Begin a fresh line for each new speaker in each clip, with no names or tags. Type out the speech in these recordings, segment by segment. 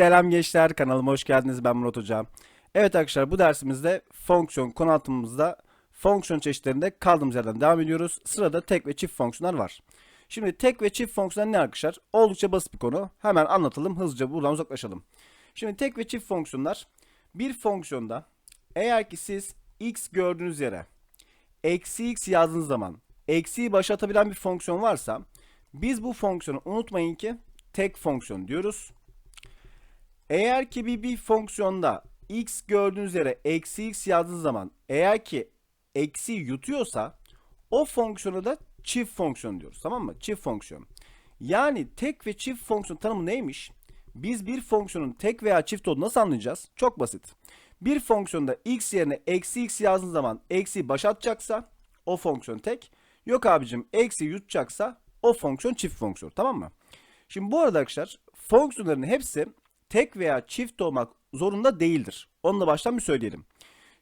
Selam gençler kanalıma hoş geldiniz ben Murat Hoca. Evet arkadaşlar bu dersimizde fonksiyon konu altımızda fonksiyon çeşitlerinde kaldığımız yerden devam ediyoruz. Sırada tek ve çift fonksiyonlar var. Şimdi tek ve çift fonksiyonlar ne arkadaşlar? Oldukça basit bir konu. Hemen anlatalım hızlıca buradan uzaklaşalım. Şimdi tek ve çift fonksiyonlar bir fonksiyonda eğer ki siz x gördüğünüz yere eksi x yazdığınız zaman eksiyi başa atabilen bir fonksiyon varsa biz bu fonksiyonu unutmayın ki tek fonksiyon diyoruz. Eğer ki bir, bir fonksiyonda x gördüğünüz yere eksi x yazdığınız zaman eğer ki eksi yutuyorsa o fonksiyona da çift fonksiyon diyoruz. Tamam mı? Çift fonksiyon. Yani tek ve çift fonksiyon tanımı neymiş? Biz bir fonksiyonun tek veya çift olduğunu nasıl anlayacağız? Çok basit. Bir fonksiyonda x yerine eksi x yazdığınız zaman eksi baş atacaksa o fonksiyon tek. Yok abicim eksi yutacaksa o fonksiyon çift fonksiyon. Tamam mı? Şimdi bu arada arkadaşlar fonksiyonların hepsi tek veya çift olmak zorunda değildir. Onu da baştan bir söyleyelim.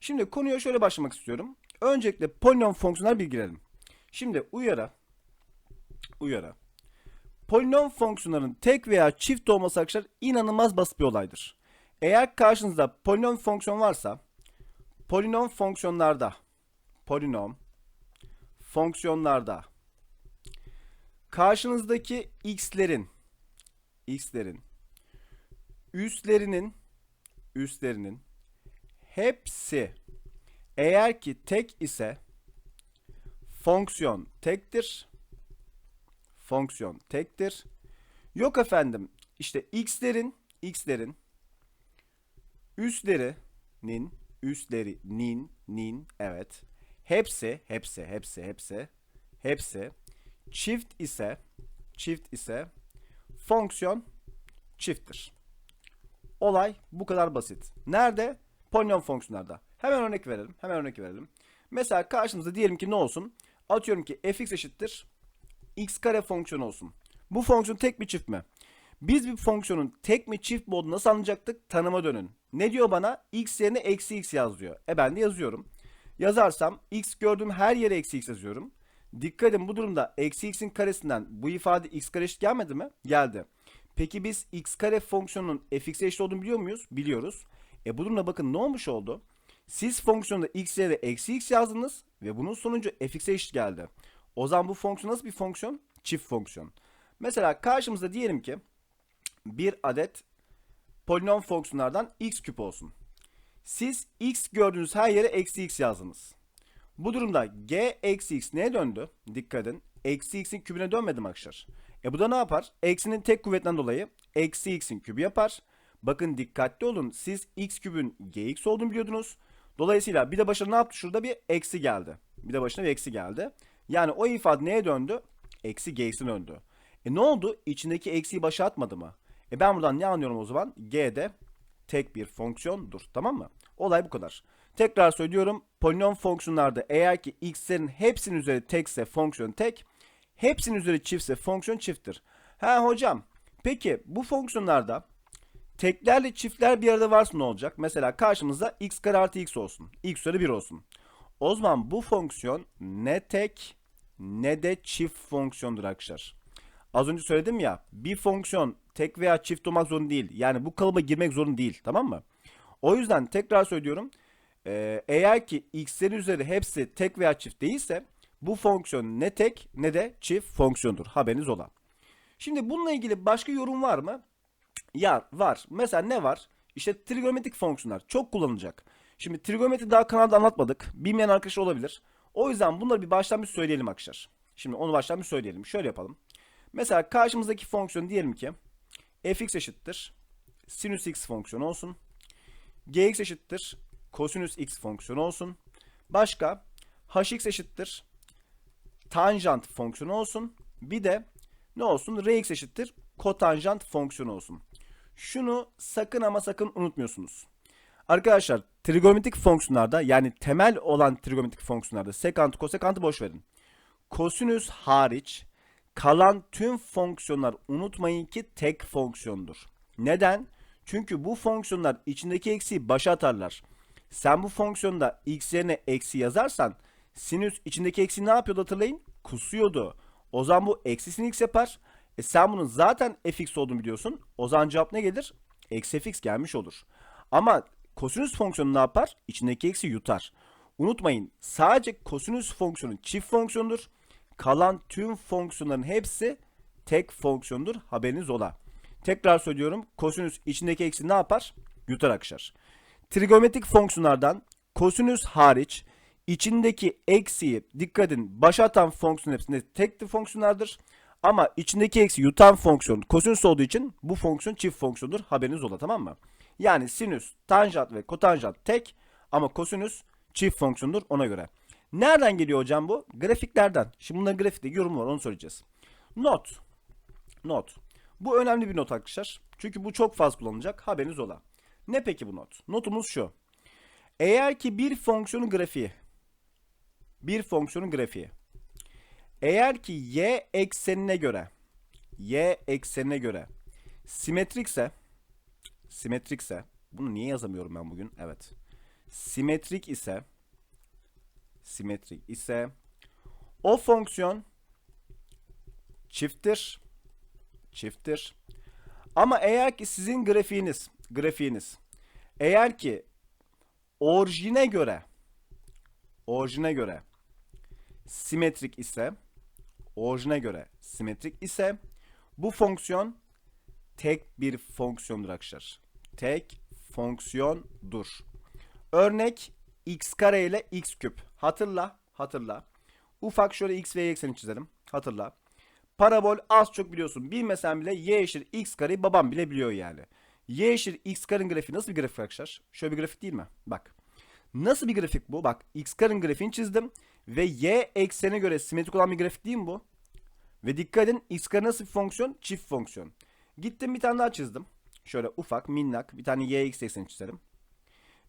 Şimdi konuya şöyle başlamak istiyorum. Öncelikle polinom fonksiyonlar bilgilerim. Şimdi uyara uyara. Polinom fonksiyonların tek veya çift olması arkadaşlar inanılmaz basit bir olaydır. Eğer karşınızda polinom fonksiyon varsa polinom fonksiyonlarda polinom fonksiyonlarda karşınızdaki x'lerin x'lerin üstlerinin üstlerinin hepsi eğer ki tek ise fonksiyon tektir. Fonksiyon tektir. Yok efendim işte x'lerin x'lerin üstlerinin üstlerinin nin evet hepsi hepsi hepsi hepsi hepsi çift ise çift ise fonksiyon çifttir. Olay bu kadar basit. Nerede? Polinom fonksiyonlarda. Hemen örnek verelim. Hemen örnek verelim. Mesela karşımızda diyelim ki ne olsun? Atıyorum ki fx eşittir x kare fonksiyonu olsun. Bu fonksiyon tek mi çift mi? Biz bir fonksiyonun tek mi çift mi olduğunu nasıl anlayacaktık? Tanıma dönün. Ne diyor bana? x yerine eksi x yaz diyor. E ben de yazıyorum. Yazarsam x gördüğüm her yere eksi x yazıyorum. Dikkat edin bu durumda eksi x'in karesinden bu ifade x kare eşit gelmedi mi? Geldi. Peki biz x kare fonksiyonunun fx'e eşit olduğunu biliyor muyuz? Biliyoruz. E bu durumda bakın ne olmuş oldu? Siz fonksiyonda x yerine eksi x yazdınız ve bunun sonucu fx'e eşit geldi. O zaman bu fonksiyon nasıl bir fonksiyon? Çift fonksiyon. Mesela karşımızda diyelim ki bir adet polinom fonksiyonlardan x küp olsun. Siz x gördüğünüz her yere eksi x yazdınız. Bu durumda g eksi x neye döndü? Dikkat edin. Eksi x'in kübüne dönmedi mi arkadaşlar? E bu da ne yapar? Eksinin tek kuvvetten dolayı eksi x'in kübü yapar. Bakın dikkatli olun. Siz x kübün gx olduğunu biliyordunuz. Dolayısıyla bir de başına ne yaptı? Şurada bir eksi geldi. Bir de başına bir eksi geldi. Yani o ifade neye döndü? Eksi gx'e döndü. E ne oldu? İçindeki eksiyi başa atmadı mı? E ben buradan ne anlıyorum o zaman? G de tek bir fonksiyondur. Tamam mı? Olay bu kadar. Tekrar söylüyorum. Polinom fonksiyonlarda eğer ki x'lerin hepsinin üzeri tekse fonksiyon tek, hepsinin üzeri çiftse fonksiyon çifttir. Ha hocam, peki bu fonksiyonlarda teklerle çiftler bir arada varsa ne olacak? Mesela karşımızda x kare artı x olsun. x üzeri 1 olsun. O zaman bu fonksiyon ne tek ne de çift fonksiyondur arkadaşlar. Az önce söyledim ya bir fonksiyon tek veya çift olmak zorunda değil. Yani bu kalıba girmek zorunda değil tamam mı? O yüzden tekrar söylüyorum. Eğer ki x'lerin üzeri hepsi tek veya çift değilse bu fonksiyon ne tek ne de çift fonksiyondur. Haberiniz ola. Şimdi bununla ilgili başka yorum var mı? Ya var. Mesela ne var? İşte trigonometrik fonksiyonlar çok kullanılacak. Şimdi trigonometri daha kanalda anlatmadık. Bilmeyen arkadaş olabilir. O yüzden bunları bir baştan bir söyleyelim arkadaşlar. Şimdi onu baştan bir söyleyelim. Şöyle yapalım. Mesela karşımızdaki fonksiyon diyelim ki fx eşittir sinüs x fonksiyonu olsun. gx eşittir kosinüs x fonksiyonu olsun. Başka hx eşittir tanjant fonksiyonu olsun. Bir de ne olsun? rx eşittir kotanjant fonksiyonu olsun. Şunu sakın ama sakın unutmuyorsunuz. Arkadaşlar trigonometrik fonksiyonlarda yani temel olan trigonometrik fonksiyonlarda sekant, kosekantı boş verin. Kosinüs hariç kalan tüm fonksiyonlar unutmayın ki tek fonksiyondur. Neden? Çünkü bu fonksiyonlar içindeki eksiği başa atarlar. Sen bu fonksiyonda x yerine eksi yazarsan sinüs içindeki eksiği ne yapıyordu hatırlayın? Kusuyordu. O zaman bu eksi sin x yapar. E sen bunun zaten fx olduğunu biliyorsun. O zaman cevap ne gelir? Eksi fx gelmiş olur. Ama kosinüs fonksiyonu ne yapar? İçindeki eksi yutar. Unutmayın sadece kosinüs fonksiyonu çift fonksiyondur. Kalan tüm fonksiyonların hepsi tek fonksiyondur. Haberiniz ola. Tekrar söylüyorum. Kosinüs içindeki eksi ne yapar? Yutar akışar. Trigonometrik fonksiyonlardan kosinüs hariç içindeki eksiyi dikkat edin başa atan fonksiyon hepsinde tek fonksiyonlardır. Ama içindeki eksi yutan fonksiyon kosinüs olduğu için bu fonksiyon çift fonksiyondur. Haberiniz ola tamam mı? Yani sinüs, tanjant ve kotanjant tek ama kosinüs çift fonksiyondur ona göre. Nereden geliyor hocam bu? Grafiklerden. Şimdi bunların grafikte yorum var onu söyleyeceğiz. Not. Not. Bu önemli bir not arkadaşlar. Çünkü bu çok fazla kullanılacak. Haberiniz ola. Ne peki bu not? Notumuz şu. Eğer ki bir fonksiyonun grafiği bir fonksiyonun grafiği eğer ki y eksenine göre y eksenine göre simetrikse simetrikse bunu niye yazamıyorum ben bugün? Evet. Simetrik ise simetrik ise o fonksiyon çifttir. Çifttir. Ama eğer ki sizin grafiğiniz, grafiğiniz eğer ki orijine göre orijine göre simetrik ise orijine göre simetrik ise bu fonksiyon tek bir fonksiyondur arkadaşlar. Tek fonksiyondur. Örnek x kare ile x küp. Hatırla, hatırla. Ufak şöyle x ve y ekseni çizelim. Hatırla. Parabol az çok biliyorsun. Bilmesen bile y eşittir x kareyi babam bile biliyor yani. Y eşittir x karenin grafiği nasıl bir grafik arkadaşlar? Şöyle bir grafik değil mi? Bak. Nasıl bir grafik bu? Bak x karenin grafiğini çizdim. Ve y eksenine göre simetrik olan bir grafik değil mi bu? Ve dikkat edin x kare nasıl bir fonksiyon? Çift fonksiyon. Gittim bir tane daha çizdim. Şöyle ufak minnak bir tane y x ekseni çizelim.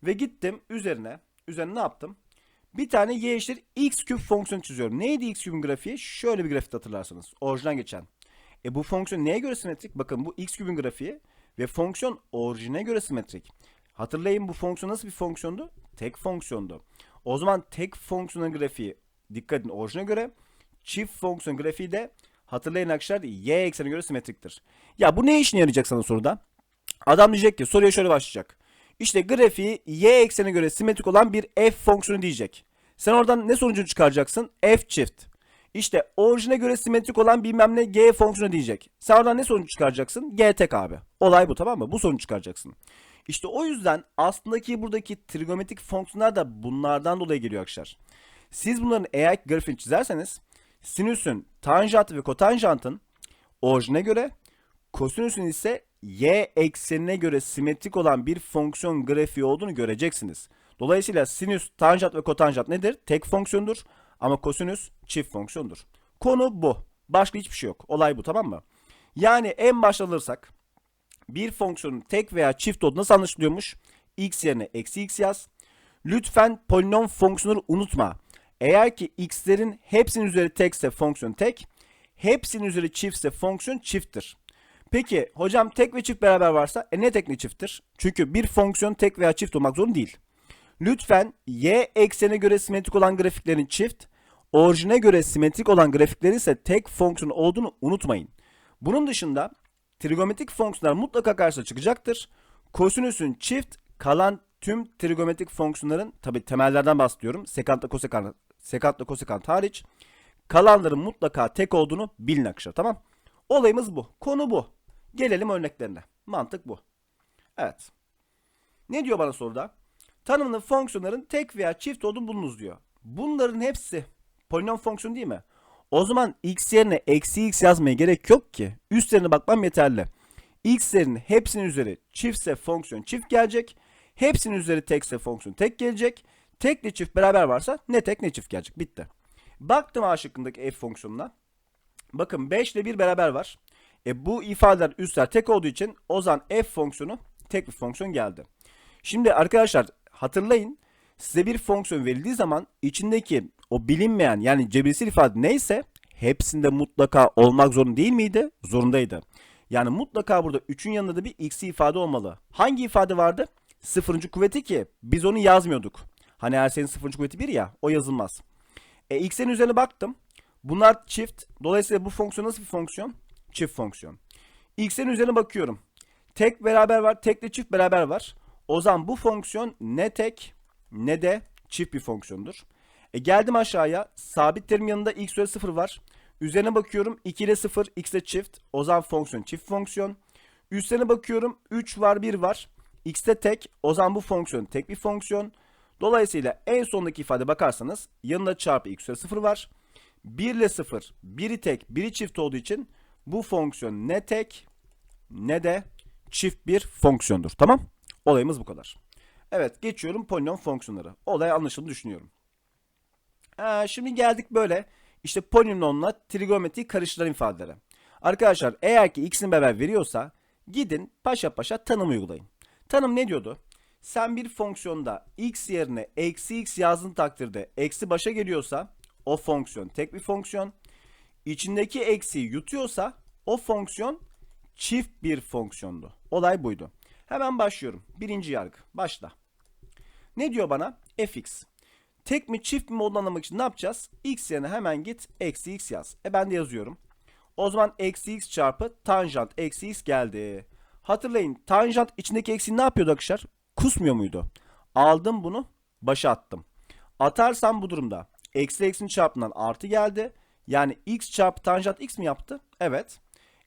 Ve gittim üzerine. Üzerine ne yaptım? Bir tane y eşittir x küp fonksiyonu çiziyorum. Neydi x küpün grafiği? Şöyle bir grafik hatırlarsanız. Orijinal geçen. E bu fonksiyon neye göre simetrik? Bakın bu x küpün grafiği ve fonksiyon orijine göre simetrik. Hatırlayın bu fonksiyon nasıl bir fonksiyondu? Tek fonksiyondu. O zaman tek fonksiyonun grafiği dikkat edin orijine göre çift fonksiyon grafiği de hatırlayın arkadaşlar y eksenine göre simetriktir. Ya bu ne işine yarayacak sana soruda? Adam diyecek ki soruya şöyle başlayacak. İşte grafiği y eksenine göre simetrik olan bir f fonksiyonu diyecek. Sen oradan ne sonucunu çıkaracaksın? f çift. İşte orijine göre simetrik olan bilmem ne g fonksiyonu diyecek. Sen oradan ne sonuç çıkaracaksın? G tek abi. Olay bu tamam mı? Bu sonuç çıkaracaksın. İşte o yüzden aslındaki buradaki trigonometrik fonksiyonlar da bunlardan dolayı geliyor arkadaşlar. Siz bunların eğer grafiğini çizerseniz sinüsün tanjantı ve kotanjantın orijine göre kosinüsün ise y eksenine göre simetrik olan bir fonksiyon grafiği olduğunu göreceksiniz. Dolayısıyla sinüs, tanjant ve kotanjant nedir? Tek fonksiyondur ama kosinüs çift fonksiyondur. Konu bu. Başka hiçbir şey yok. Olay bu tamam mı? Yani en başta alırsak bir fonksiyonun tek veya çift olduğu nasıl anlaşılıyormuş? x yerine eksi x yaz. Lütfen polinom fonksiyonları unutma. Eğer ki x'lerin hepsinin üzeri tekse fonksiyon tek, hepsinin üzeri çiftse fonksiyon çifttir. Peki hocam tek ve çift beraber varsa e ne tek ne çifttir? Çünkü bir fonksiyon tek veya çift olmak zorunda değil. Lütfen y eksene göre simetrik olan grafiklerin çift, orijine göre simetrik olan grafiklerin ise tek fonksiyon olduğunu unutmayın. Bunun dışında trigonometrik fonksiyonlar mutlaka karşısına çıkacaktır. Kosinüsün çift, kalan tüm trigonometrik fonksiyonların tabi temellerden bahsediyorum. Sekantla kosekant, sekantla kosekant hariç kalanların mutlaka tek olduğunu bilin arkadaşlar tamam. Olayımız bu. Konu bu. Gelelim örneklerine. Mantık bu. Evet. Ne diyor bana soruda? Tanımlı fonksiyonların tek veya çift olduğunu bulunuz diyor. Bunların hepsi polinom fonksiyon değil mi? O zaman x yerine eksi x yazmaya gerek yok ki. Üstlerine bakmam yeterli. x'lerin hepsinin üzeri çiftse fonksiyon çift gelecek. Hepsinin üzeri tekse fonksiyon tek gelecek. Tekle çift beraber varsa ne tek ne çift gelecek. Bitti. Baktım A şıkkındaki f fonksiyonuna. Bakın 5 ile 1 beraber var. E bu ifadeler üstler tek olduğu için o zaman f fonksiyonu tek bir fonksiyon geldi. Şimdi arkadaşlar hatırlayın size bir fonksiyon verildiği zaman içindeki o bilinmeyen yani cebirsel ifade neyse hepsinde mutlaka olmak zorunda değil miydi? Zorundaydı. Yani mutlaka burada 3'ün yanında da bir x'i ifade olmalı. Hangi ifade vardı? Sıfırıncı kuvveti ki biz onu yazmıyorduk. Hani her şeyin sıfırıncı kuvveti 1 ya o yazılmaz. E x'in üzerine baktım. Bunlar çift. Dolayısıyla bu fonksiyon nasıl bir fonksiyon? Çift fonksiyon. x'in üzerine bakıyorum. tek beraber var, tekle çift beraber var. O zaman bu fonksiyon ne tek ne de çift bir fonksiyondur. E geldim aşağıya. Sabit terim yanında x üzeri 0 var. Üzerine bakıyorum 2 ile 0, x ile çift. O zaman fonksiyon çift fonksiyon. Üstlerine bakıyorum 3 var 1 var. x'te tek. O zaman bu fonksiyon tek bir fonksiyon. Dolayısıyla en sondaki ifade bakarsanız yanında çarpı x üzeri 0 var. 1 ile 0, biri tek, biri çift olduğu için bu fonksiyon ne tek ne de çift bir fonksiyondur. Tamam? Olayımız bu kadar. Evet geçiyorum polinom fonksiyonları. Olay anlaşıldığını düşünüyorum. Ee, şimdi geldik böyle işte polinomla trigonometri karıştıran ifadelere. Arkadaşlar eğer ki x'in beraber veriyorsa gidin paşa paşa tanım uygulayın. Tanım ne diyordu? Sen bir fonksiyonda x yerine eksi x yazdığın takdirde eksi başa geliyorsa o fonksiyon tek bir fonksiyon. İçindeki eksiği yutuyorsa o fonksiyon çift bir fonksiyondu. Olay buydu. Hemen başlıyorum. Birinci yargı. Başla. Ne diyor bana? fx. Tek mi çift mi modunu anlamak için ne yapacağız? x yerine hemen git eksi x yaz. E ben de yazıyorum. O zaman eksi x çarpı tanjant eksi x geldi. Hatırlayın tanjant içindeki eksi ne yapıyordu arkadaşlar? Kusmuyor muydu? Aldım bunu başa attım. Atarsam bu durumda eksi eksinin çarpımından artı geldi. Yani x çarpı tanjant x mi yaptı? Evet.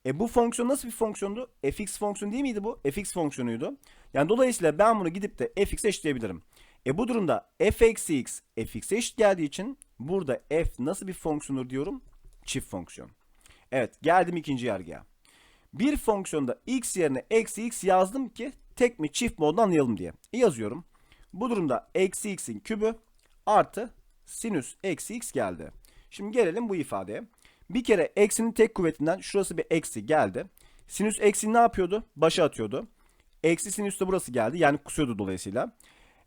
E bu fonksiyon nasıl bir fonksiyondu? fx fonksiyonu değil miydi bu? fx fonksiyonuydu. Yani dolayısıyla ben bunu gidip de fx'e eşitleyebilirim. E bu durumda f eksi x fx'e eşit geldiği için burada f nasıl bir fonksiyondur diyorum? Çift fonksiyon. Evet geldim ikinci yargıya. Bir fonksiyonda x yerine eksi x yazdım ki tek mi çift mi olduğunu anlayalım diye. E yazıyorum. Bu durumda eksi x'in kübü artı sinüs eksi x geldi. Şimdi gelelim bu ifadeye. Bir kere eksinin tek kuvvetinden şurası bir eksi geldi. Sinüs eksi ne yapıyordu? Başa atıyordu. Eksi sinüs de burası geldi. Yani kusuyordu dolayısıyla.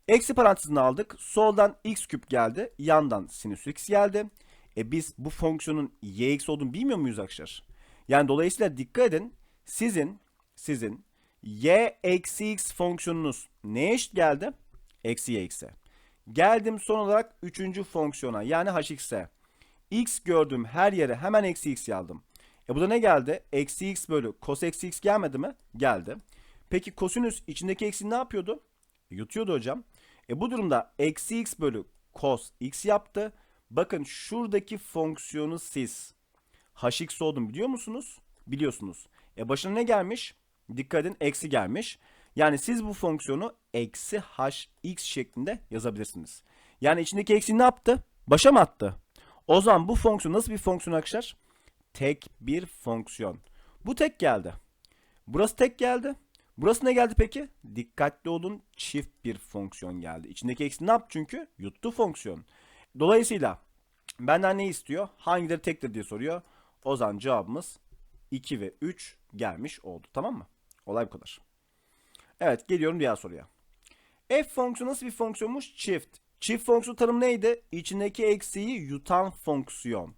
Eksi parantezini aldık. Soldan x küp geldi. Yandan sinüs x geldi. E biz bu fonksiyonun yx olduğunu bilmiyor muyuz arkadaşlar? Yani dolayısıyla dikkat edin. Sizin sizin y eksi x fonksiyonunuz neye eşit geldi? Eksi y x'e. Geldim son olarak üçüncü fonksiyona yani hx'e. x gördüğüm her yere hemen eksi x yazdım. E bu da ne geldi? Eksi x bölü cos eksi x gelmedi mi? Geldi. Peki kosinüs içindeki eksi ne yapıyordu? Yutuyordu hocam. E bu durumda eksi x bölü cos x yaptı. Bakın şuradaki fonksiyonu siz hx olduğunu biliyor musunuz? Biliyorsunuz. E başına ne gelmiş? Dikkat edin eksi gelmiş. Yani siz bu fonksiyonu eksi hx şeklinde yazabilirsiniz. Yani içindeki eksi ne yaptı? Başa mı attı? O zaman bu fonksiyon nasıl bir fonksiyon arkadaşlar? Tek bir fonksiyon. Bu tek geldi. Burası tek geldi. Burası ne geldi peki? Dikkatli olun çift bir fonksiyon geldi. İçindeki eksi ne yaptı çünkü? Yuttu fonksiyon. Dolayısıyla benden ne istiyor? Hangileri tektir diye soruyor. O zaman cevabımız 2 ve 3 gelmiş oldu. Tamam mı? Olay bu kadar. Evet geliyorum diğer soruya. F fonksiyonu nasıl bir fonksiyonmuş? Çift. Çift fonksiyon tanımı neydi? İçindeki eksiği yutan fonksiyon.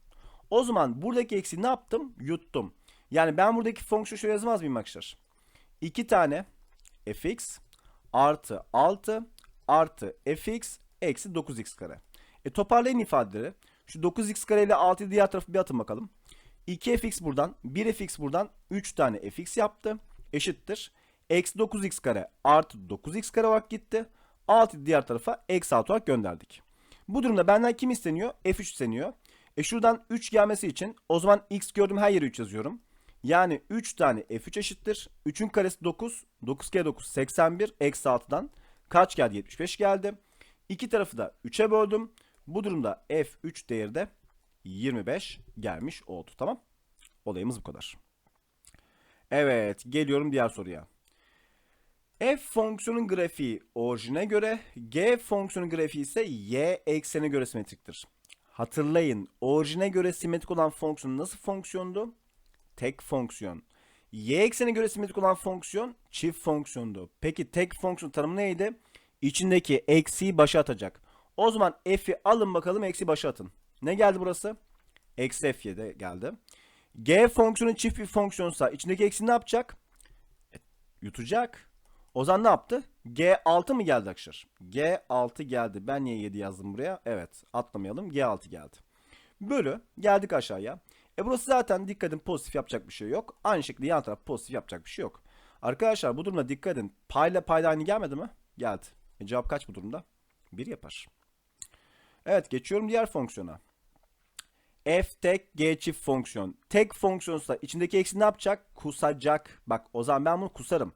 O zaman buradaki eksiği ne yaptım? Yuttum. Yani ben buradaki fonksiyonu şöyle yazmaz mıyım arkadaşlar? 2 tane fx artı 6 artı fx eksi 9x kare. E toparlayın ifadeleri. Şu 9x kare ile 6'yı diğer tarafı bir atın bakalım. 2fx buradan, 1fx buradan 3 tane fx yaptı. Eşittir. Eksi 9x kare artı 9x kare olarak gitti. 6 diğer tarafa eksi 6 olarak gönderdik. Bu durumda benden kim isteniyor? F3 isteniyor. E şuradan 3 gelmesi için o zaman x gördüğüm her yere 3 yazıyorum. Yani 3 tane f3 eşittir. 3'ün karesi 9. 9 kere 9 81. Eksi 6'dan kaç geldi? 75 geldi. İki tarafı da 3'e böldüm. Bu durumda f3 değeri de 25 gelmiş oldu. Tamam. Olayımız bu kadar. Evet geliyorum diğer soruya. F fonksiyonun grafiği orijine göre, G fonksiyonun grafiği ise Y eksene göre simetriktir. Hatırlayın, orijine göre simetrik olan fonksiyon nasıl fonksiyondu? Tek fonksiyon. Y eksene göre simetrik olan fonksiyon çift fonksiyondu. Peki tek fonksiyon tanımı neydi? İçindeki eksiği başa atacak. O zaman f'i alın bakalım eksi başa atın. Ne geldi burası? Eksi f de geldi. G fonksiyonu çift bir fonksiyonsa içindeki eksi ne yapacak? E, yutacak. O zaman ne yaptı? G6 mı geldi arkadaşlar? G6 geldi. Ben niye 7 yazdım buraya? Evet atlamayalım. G6 geldi. Bölü. Geldik aşağıya. E burası zaten dikkatin pozitif yapacak bir şey yok. Aynı şekilde yan taraf pozitif yapacak bir şey yok. Arkadaşlar bu durumda dikkat edin. Payla payda aynı gelmedi mi? Geldi. E, cevap kaç bu durumda? 1 yapar. Evet geçiyorum diğer fonksiyona. F tek G çift fonksiyon. Tek fonksiyonsa içindeki eksi ne yapacak? Kusacak. Bak o zaman ben bunu kusarım.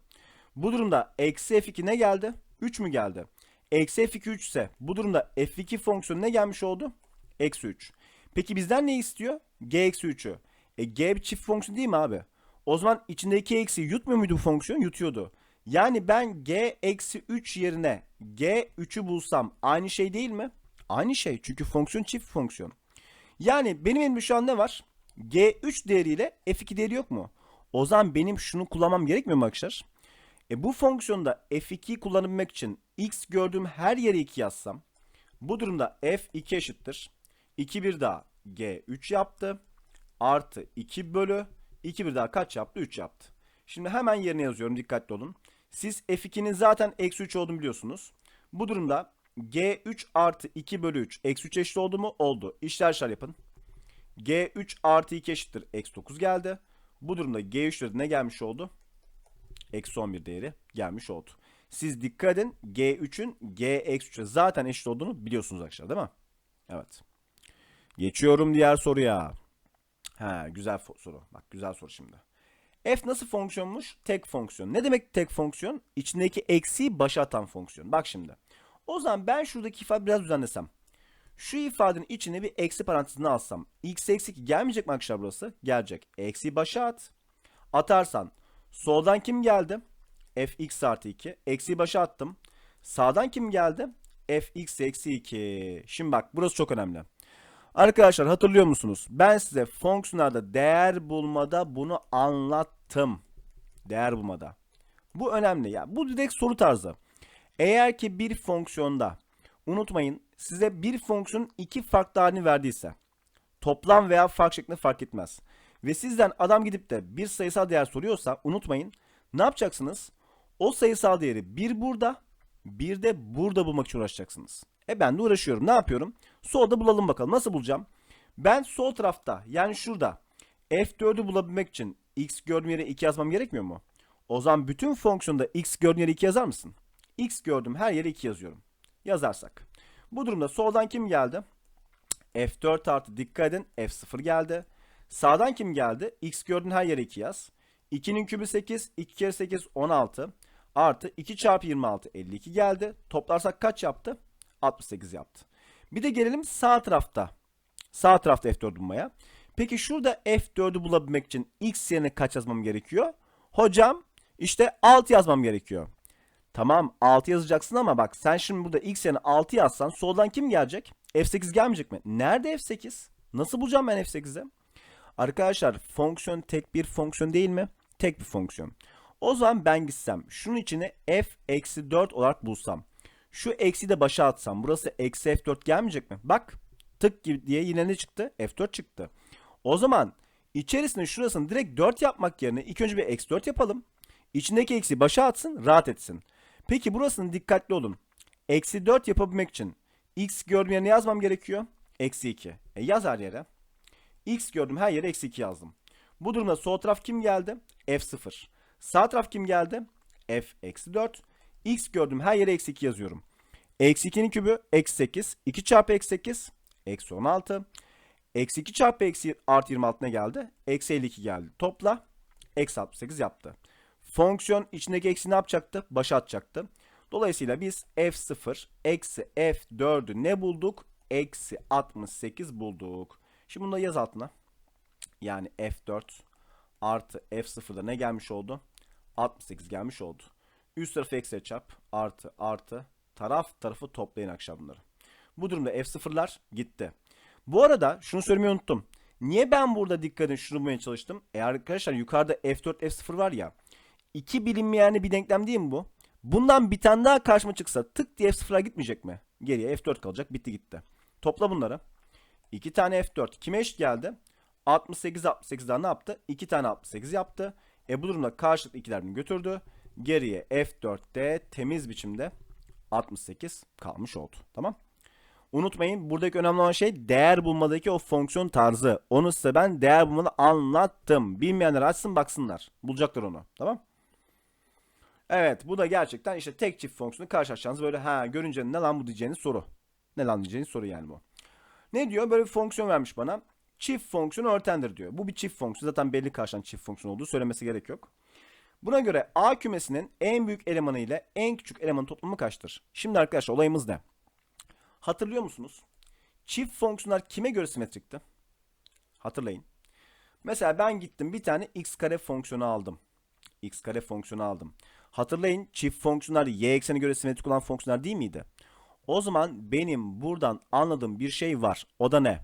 Bu durumda eksi F2 ne geldi? 3 mü geldi? Eksi F2 3 ise bu durumda F2 fonksiyonu ne gelmiş oldu? Eksi 3. Peki bizden ne istiyor? G eksi 3'ü. E G bir çift fonksiyon değil mi abi? O zaman içindeki eksi yutmuyor muydu bu fonksiyon? Yutuyordu. Yani ben G eksi 3 yerine G 3'ü bulsam aynı şey değil mi? Aynı şey çünkü fonksiyon çift fonksiyon. Yani benim elimde şu an ne var? G3 değeriyle F2 değeri yok mu? O zaman benim şunu kullanmam gerekmiyor mu arkadaşlar? E bu fonksiyonda F2'yi kullanabilmek için x gördüğüm her yere 2 yazsam bu durumda F2 eşittir. 2 bir daha G3 yaptı. Artı 2 bölü 2 bir daha kaç yaptı? 3 yaptı. Şimdi hemen yerine yazıyorum dikkatli olun. Siz F2'nin zaten eksi 3 olduğunu biliyorsunuz. Bu durumda G3 artı 2 bölü 3 eksi 3 eşit oldu mu? Oldu. İşler işler yapın. G3 artı 2 eşittir. Eksi 9 geldi. Bu durumda G3'de ne gelmiş oldu? Eksi 11 değeri gelmiş oldu. Siz dikkat edin G3'ün G eksi 3'e zaten eşit olduğunu biliyorsunuz arkadaşlar değil mi? Evet. Geçiyorum diğer soruya. Ha güzel soru. Bak güzel soru şimdi. F nasıl fonksiyonmuş? Tek fonksiyon. Ne demek tek fonksiyon? İçindeki eksiği başa atan fonksiyon. Bak şimdi. O zaman ben şuradaki ifade biraz düzenlesem. Şu ifadenin içine bir eksi parantezini alsam. X eksi 2 gelmeyecek mi arkadaşlar burası? Gelecek. Eksi başa at. Atarsan soldan kim geldi? fx artı 2. Eksi başa attım. Sağdan kim geldi? fx eksi 2. Şimdi bak burası çok önemli. Arkadaşlar hatırlıyor musunuz? Ben size fonksiyonlarda değer bulmada bunu anlattım. Değer bulmada. Bu önemli ya. Bu direkt soru tarzı. Eğer ki bir fonksiyonda unutmayın size bir fonksiyonun iki farklı halini verdiyse toplam veya fark şeklinde fark etmez. Ve sizden adam gidip de bir sayısal değer soruyorsa unutmayın ne yapacaksınız? O sayısal değeri bir burada bir de burada bulmak için uğraşacaksınız. E ben de uğraşıyorum. Ne yapıyorum? Solda bulalım bakalım. Nasıl bulacağım? Ben sol tarafta yani şurada f4'ü bulabilmek için x gördüğüm yere 2 yazmam gerekmiyor mu? O zaman bütün fonksiyonda x gördüğüm yere 2 yazar mısın? x gördüm her yere 2 yazıyorum. Yazarsak. Bu durumda soldan kim geldi? F4 artı dikkat edin F0 geldi. Sağdan kim geldi? X gördüğün her yere 2 yaz. 2'nin kübü 8, 2 kere 8 16. Artı 2 çarpı 26 52 geldi. Toplarsak kaç yaptı? 68 yaptı. Bir de gelelim sağ tarafta. Sağ tarafta F4 bulmaya. Peki şurada F4'ü bulabilmek için X yerine kaç yazmam gerekiyor? Hocam işte 6 yazmam gerekiyor. Tamam 6 yazacaksın ama bak sen şimdi burada x yerine 6 yazsan soldan kim gelecek? F8 gelmeyecek mi? Nerede F8? Nasıl bulacağım ben F8'i? Arkadaşlar fonksiyon tek bir fonksiyon değil mi? Tek bir fonksiyon. O zaman ben gitsem şunun içine f eksi 4 olarak bulsam. Şu eksi de başa atsam. Burası eksi f4 gelmeyecek mi? Bak tık gibi diye yine ne çıktı? f4 çıktı. O zaman içerisine şurasını direkt 4 yapmak yerine ilk önce bir eksi 4 yapalım. İçindeki eksi başa atsın rahat etsin. Peki burasını dikkatli olun. Eksi 4 yapabilmek için x gördüğüm yerine yazmam gerekiyor. Eksi 2. E yaz her yere. x gördüm her yere eksi 2 yazdım. Bu durumda sol taraf kim geldi? f0. Sağ taraf kim geldi? f eksi 4. x gördüm her yere eksi 2 yazıyorum. Eksi 2'nin kübü eksi 8. 2 çarpı eksi 8. Eksi 16. Eksi 2 çarpı eksi artı 26 ne geldi? Eksi 52 geldi. Topla. Eksi 68 yaptı. Fonksiyon içindeki eksi ne yapacaktı? Başa atacaktı. Dolayısıyla biz f0 eksi f4'ü ne bulduk? Eksi 68 bulduk. Şimdi bunu da yaz altına. Yani f4 artı f0'da ne gelmiş oldu? 68 gelmiş oldu. Üst tarafı eksi çarp artı artı taraf tarafı toplayın akşam. Bu durumda f0'lar gitti. Bu arada şunu söylemeyi unuttum. Niye ben burada dikkat edin şunu bulmaya çalıştım? E arkadaşlar yukarıda f4 f0 var ya. İki bilinmeyenli bir denklem değil mi bu? Bundan bir tane daha karşıma çıksa tık diye f0'a gitmeyecek mi? Geriye f4 kalacak. Bitti gitti. Topla bunları. 2 tane f4 kime eşit geldi? 68 68'den ne yaptı? 2 tane 68 yaptı. E bu durumda karşılıklı ikilerini götürdü. Geriye f4'te temiz biçimde 68 kalmış oldu. Tamam. Unutmayın buradaki önemli olan şey değer bulmadaki o fonksiyon tarzı. Onu size ben değer bulmada anlattım. Bilmeyenler açsın baksınlar. Bulacaklar onu. Tamam. Evet bu da gerçekten işte tek çift fonksiyonu karşılaşacağınız böyle ha görünce ne lan bu diyeceğiniz soru. Ne lan diyeceğiniz soru yani bu. Ne diyor? Böyle bir fonksiyon vermiş bana. Çift fonksiyon örtendir diyor. Bu bir çift fonksiyon. Zaten belli karşılan çift fonksiyon olduğu söylemesi gerek yok. Buna göre A kümesinin en büyük elemanı ile en küçük elemanın toplamı kaçtır? Şimdi arkadaşlar olayımız ne? Hatırlıyor musunuz? Çift fonksiyonlar kime göre simetrikti? Hatırlayın. Mesela ben gittim bir tane x kare fonksiyonu aldım. x kare fonksiyonu aldım. Hatırlayın çift fonksiyonlar y ekseni göre simetrik olan fonksiyonlar değil miydi? O zaman benim buradan anladığım bir şey var. O da ne?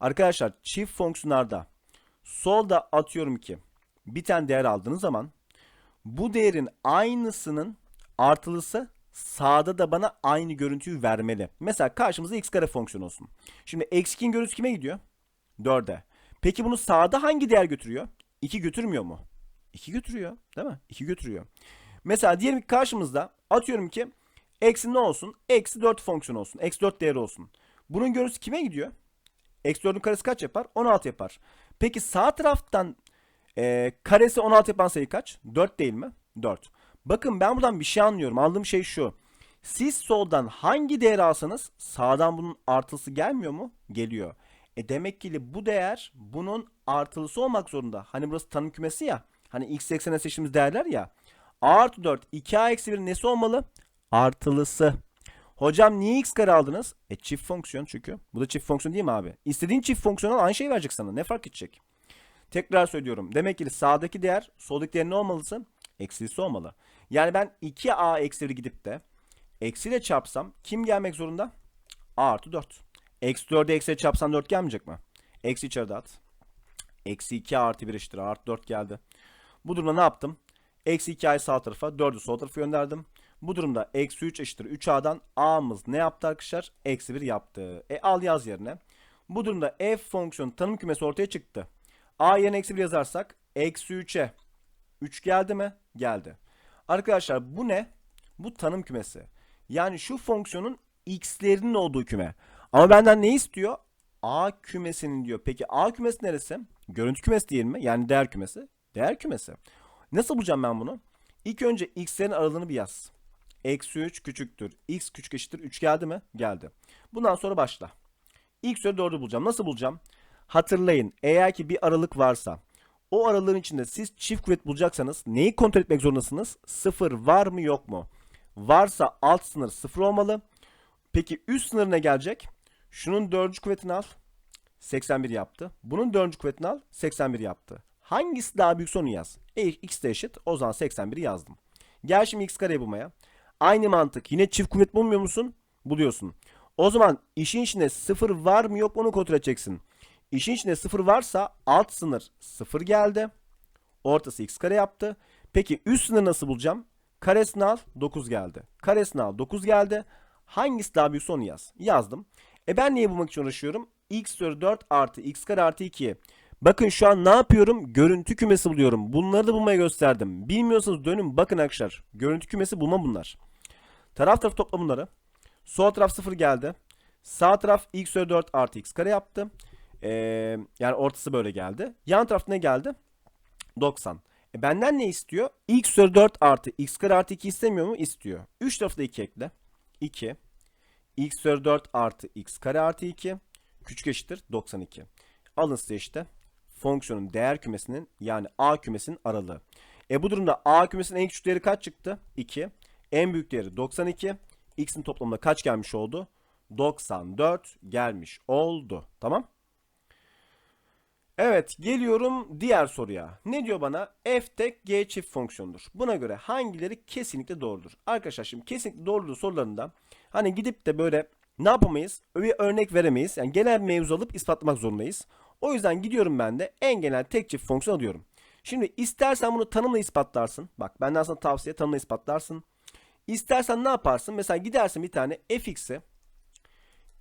Arkadaşlar çift fonksiyonlarda solda atıyorum ki bir tane değer aldığınız zaman bu değerin aynısının artılısı sağda da bana aynı görüntüyü vermeli. Mesela karşımızda x kare fonksiyonu olsun. Şimdi eksi 2'nin görüntüsü kime gidiyor? 4'e. Peki bunu sağda hangi değer götürüyor? 2 götürmüyor mu? 2 götürüyor değil mi? 2 götürüyor. Mesela diyelim ki karşımızda atıyorum ki eksi ne olsun? Eksi 4 fonksiyon olsun. Eksi 4 değeri olsun. Bunun görüntüsü kime gidiyor? Eksi 4'ün karesi kaç yapar? 16 yapar. Peki sağ taraftan e, karesi 16 yapan sayı kaç? 4 değil mi? 4. Bakın ben buradan bir şey anlıyorum. Anladığım şey şu. Siz soldan hangi değeri alsanız sağdan bunun artılısı gelmiyor mu? Geliyor. E demek ki bu değer bunun artılısı olmak zorunda. Hani burası tanım kümesi ya. Hani x eksene seçtiğimiz değerler ya. A artı 4 2a eksi 1 nesi olmalı? Artılısı. Hocam niye x kare aldınız? E çift fonksiyon çünkü. Bu da çift fonksiyon değil mi abi? İstediğin çift fonksiyon al aynı şeyi verecek sana. Ne fark edecek? Tekrar söylüyorum. Demek ki sağdaki değer soldaki değer ne olmalısı? Eksilisi olmalı. Yani ben 2a eksi 1 gidip de eksiyle çarpsam kim gelmek zorunda? a artı 4. Eksi 4'e eksiyle çarpsam 4 gelmeyecek mi? Eksi içeride at. Eksi 2 artı 1 eşittir. Artı 4 geldi. Bu durumda ne yaptım? Eksi 2a'yı sağ tarafa 4'ü sol tarafa gönderdim. Bu durumda eksi 3 eşittir 3a'dan a'mız ne yaptı arkadaşlar? Eksi 1 yaptı. E al yaz yerine. Bu durumda f fonksiyonu tanım kümesi ortaya çıktı. A yerine eksi 1 yazarsak eksi 3'e 3 geldi mi? Geldi. Arkadaşlar bu ne? Bu tanım kümesi. Yani şu fonksiyonun x'lerinin olduğu küme. Ama benden ne istiyor? A kümesinin diyor. Peki A kümesi neresi? Görüntü kümesi değil mi? Yani değer kümesi. Değer kümesi. Nasıl bulacağım ben bunu? İlk önce x'lerin aralığını bir yaz. Eksi 3 küçüktür. x küçük eşittir 3 geldi mi? Geldi. Bundan sonra başla. İlk soru 4'ü bulacağım. Nasıl bulacağım? Hatırlayın eğer ki bir aralık varsa o aralığın içinde siz çift kuvvet bulacaksanız neyi kontrol etmek zorundasınız? Sıfır var mı yok mu? Varsa alt sınır sıfır olmalı. Peki üst sınır ne gelecek? Şunun dördüncü kuvvetini al. 81 yaptı. Bunun dördüncü kuvvetini al. 81 yaptı. Hangisi daha büyük onu yaz. E, x de eşit. O zaman 81'i yazdım. Gel şimdi x kareyi bulmaya. Aynı mantık. Yine çift kuvvet bulmuyor musun? Buluyorsun. O zaman işin içinde sıfır var mı yok mu onu kontrol edeceksin. İşin içinde sıfır varsa alt sınır sıfır geldi. Ortası x kare yaptı. Peki üst sınır nasıl bulacağım? Karesini al 9 geldi. Karesini al 9 geldi. Hangisi daha büyükse onu yaz. Yazdım. E ben niye bulmak için uğraşıyorum? x üzeri 4 artı x kare artı 2. Bakın şu an ne yapıyorum? Görüntü kümesi buluyorum. Bunları da bulmaya gösterdim. Bilmiyorsanız dönün bakın arkadaşlar. Görüntü kümesi bulma bunlar. Taraf taraf topla bunları. Sol taraf 0 geldi. Sağ taraf x üzeri 4 artı x kare yaptı. Ee, yani ortası böyle geldi. Yan tarafta ne geldi? 90. E benden ne istiyor? x üzeri 4 artı x kare artı 2 istemiyor mu? İstiyor. 3 tarafı da 2 ekle. 2. x üzeri 4 artı x kare artı 2. Küçük eşittir 92. Alın size işte fonksiyonun değer kümesinin yani a kümesinin aralığı. E bu durumda a kümesinin en küçük değeri kaç çıktı? 2. En büyük değeri 92. x'in toplamında kaç gelmiş oldu? 94 gelmiş oldu. Tamam? Evet geliyorum diğer soruya. Ne diyor bana? F tek G çift fonksiyondur. Buna göre hangileri kesinlikle doğrudur? Arkadaşlar şimdi kesinlikle doğrudur sorularında hani gidip de böyle ne yapamayız? Bir örnek veremeyiz. Yani genel mevzu alıp ispatlamak zorundayız. O yüzden gidiyorum ben de en genel tek çift fonksiyon alıyorum. Şimdi istersen bunu tanımla ispatlarsın. Bak benden sana tavsiye tanımla ispatlarsın. İstersen ne yaparsın? Mesela gidersin bir tane fx'i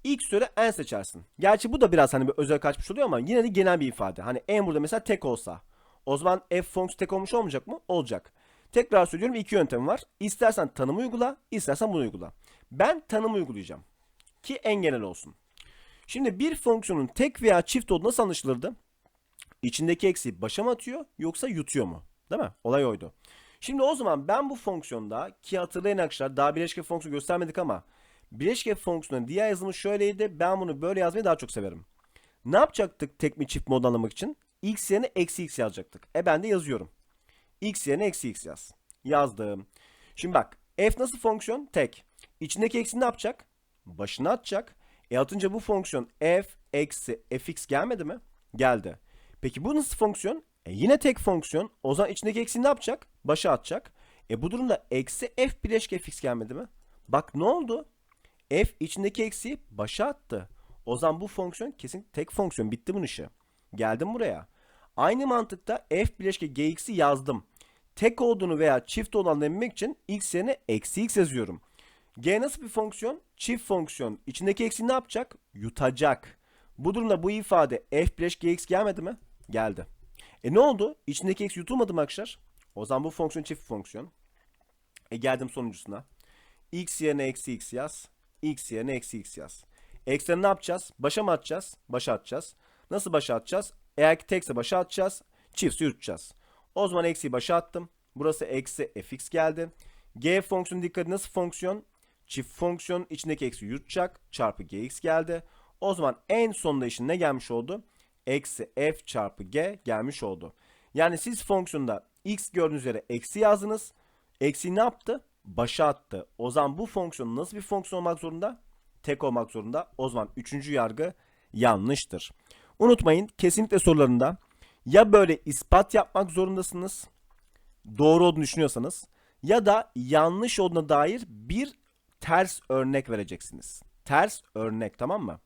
x üzeri n seçersin. Gerçi bu da biraz hani bir özel kaçmış oluyor ama yine de genel bir ifade. Hani n burada mesela tek olsa. O zaman f fonksiyonu tek olmuş olmayacak mı? Olacak. Tekrar söylüyorum iki yöntem var. İstersen tanımı uygula, istersen bunu uygula. Ben tanımı uygulayacağım. Ki en genel olsun. Şimdi bir fonksiyonun tek veya çift olduğu nasıl anlaşılırdı? İçindeki eksi başa mı atıyor yoksa yutuyor mu? Değil mi? Olay oydu. Şimdi o zaman ben bu fonksiyonda ki hatırlayın arkadaşlar daha bileşke fonksiyonu göstermedik ama bileşke fonksiyonun diğer yazımı şöyleydi. Ben bunu böyle yazmayı daha çok severim. Ne yapacaktık tek mi çift mi anlamak için? X yerine eksi x yazacaktık. E ben de yazıyorum. X yerine eksi x yaz. Yazdım. Şimdi bak f nasıl fonksiyon? Tek. İçindeki eksi ne yapacak? Başına atacak. E atınca bu fonksiyon f eksi fx gelmedi mi? Geldi. Peki bu nasıl fonksiyon? E yine tek fonksiyon. O zaman içindeki eksi ne yapacak? Başa atacak. E bu durumda eksi f bileşke fx gelmedi mi? Bak ne oldu? F içindeki eksiği başa attı. O zaman bu fonksiyon kesin tek fonksiyon. Bitti bunun işi. Geldim buraya. Aynı mantıkta f bileşke gx'i yazdım. Tek olduğunu veya çift olduğunu bilmek için x yerine eksi x yazıyorum. G nasıl bir fonksiyon? Çift fonksiyon. İçindeki eksi ne yapacak? Yutacak. Bu durumda bu ifade f bileşke gx gelmedi mi? Geldi. E ne oldu? İçindeki eksi yutulmadı mı arkadaşlar? O zaman bu fonksiyon çift fonksiyon. E geldim sonuncusuna. x yerine eksi x yaz. X yerine eksi x yaz. Ekseni ne yapacağız? Başa mı atacağız? Başa atacağız. Nasıl başa atacağız? Eğer ki tekse başa atacağız. Çiftse yutacağız. O zaman eksiyi başa attım. Burası eksi fx geldi. G fonksiyonu dikkat nasıl fonksiyon? Çift fonksiyon içindeki eksi yutacak. Çarpı gx geldi. O zaman en sonunda işin ne gelmiş oldu? Eksi f çarpı g gelmiş oldu. Yani siz fonksiyonda x gördüğünüz üzere eksi yazdınız. Eksi ne yaptı? Başa attı. O zaman bu fonksiyon nasıl bir fonksiyon olmak zorunda? Tek olmak zorunda. O zaman üçüncü yargı yanlıştır. Unutmayın kesinlikle sorularında ya böyle ispat yapmak zorundasınız doğru olduğunu düşünüyorsanız ya da yanlış olduğuna dair bir ters örnek vereceksiniz. Ters örnek tamam mı?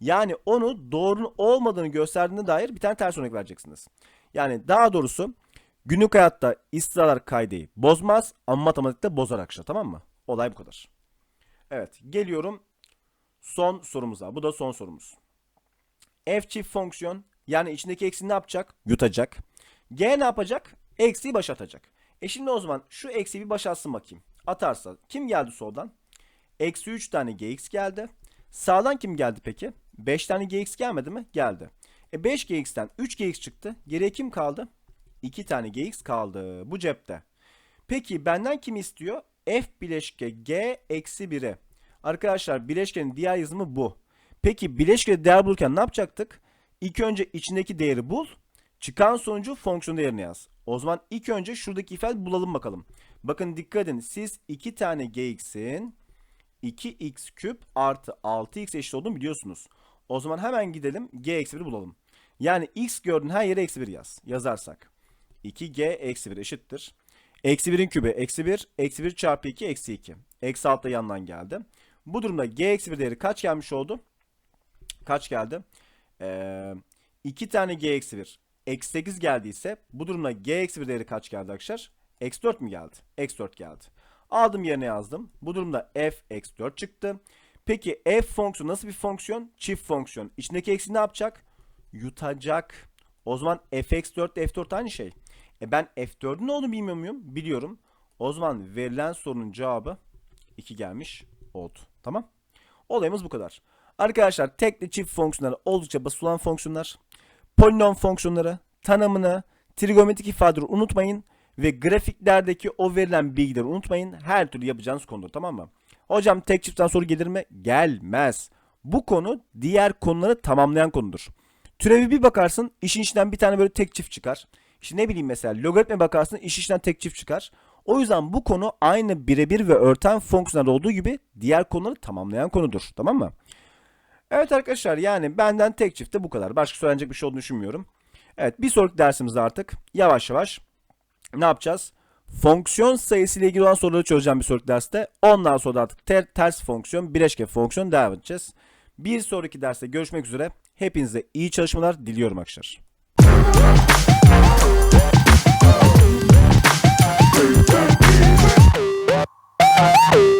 Yani onu doğru olmadığını gösterdiğine dair bir tane ters örnek vereceksiniz. Yani daha doğrusu günlük hayatta istidalar kaydeyi bozmaz ama matematikte bozar arkadaşlar tamam mı? Olay bu kadar. Evet geliyorum son sorumuza. Bu da son sorumuz. F çift fonksiyon yani içindeki eksi ne yapacak? Yutacak. G ne yapacak? Eksiyi başa atacak. E şimdi o zaman şu eksiyi bir başa atsın bakayım. Atarsa kim geldi soldan? Eksi 3 tane gx geldi. Sağdan kim geldi peki? 5 tane gx gelmedi mi? Geldi. E 5 gx'ten 3 gx çıktı. Geriye kim kaldı? 2 tane gx kaldı. Bu cepte. Peki benden kim istiyor? f bileşke g eksi 1'i. Arkadaşlar bileşkenin diğer yazımı bu. Peki bileşkede değer bulurken ne yapacaktık? İlk önce içindeki değeri bul. Çıkan sonucu fonksiyon değerini yaz. O zaman ilk önce şuradaki ifade bulalım bakalım. Bakın dikkat edin. Siz 2 tane gx'in 2x küp artı 6x eşit olduğunu biliyorsunuz. O zaman hemen gidelim g eksi 1'i bulalım. Yani x gördüğün her yere eksi 1 yaz. Yazarsak. 2g eksi 1 eşittir. Eksi 1'in kübü eksi 1. Eksi 1 çarpı 2 eksi 2. Eksi 6 da yandan geldi. Bu durumda g eksi 1 değeri kaç gelmiş oldu? Kaç geldi? Ee, 2 tane g eksi 1. Eksi 8 geldiyse bu durumda g eksi 1 değeri kaç geldi arkadaşlar? Eksi 4 mü geldi? Eksi 4 geldi. Aldım yerine yazdım. Bu durumda f eksi 4 çıktı. Peki f fonksiyonu nasıl bir fonksiyon? Çift fonksiyon. İçindeki eksi ne yapacak? Yutacak. O zaman f eksi 4 ile f4 aynı şey. E ben f4'ün ne olduğunu bilmiyor muyum? Biliyorum. O zaman verilen sorunun cevabı 2 gelmiş oldu. Tamam. Olayımız bu kadar. Arkadaşlar tekli çift fonksiyonlar oldukça basit olan fonksiyonlar. Polinom fonksiyonları, tanımını, trigonometrik ifadeleri unutmayın. Ve grafiklerdeki o verilen bilgileri unutmayın. Her türlü yapacağınız konudur tamam mı? Hocam tek çiftten soru gelir mi? Gelmez. Bu konu diğer konuları tamamlayan konudur. Türevi bir bakarsın işin içinden bir tane böyle tek çift çıkar. İşte ne bileyim mesela logaritme bakarsın iş içinden tek çift çıkar. O yüzden bu konu aynı birebir ve örten fonksiyonlarda olduğu gibi diğer konuları tamamlayan konudur. Tamam mı? Evet arkadaşlar yani benden tek çiftte bu kadar. Başka söylenecek bir şey olduğunu düşünmüyorum. Evet bir sonraki dersimizde artık yavaş yavaş ne yapacağız? Fonksiyon sayısı ile ilgili olan soruları çözeceğim bir sonraki derste. Ondan sonra da artık ter, ters fonksiyon, bileşke fonksiyon devam edeceğiz. Bir sonraki derste görüşmek üzere. Hepinize iyi çalışmalar diliyorum arkadaşlar. Woo!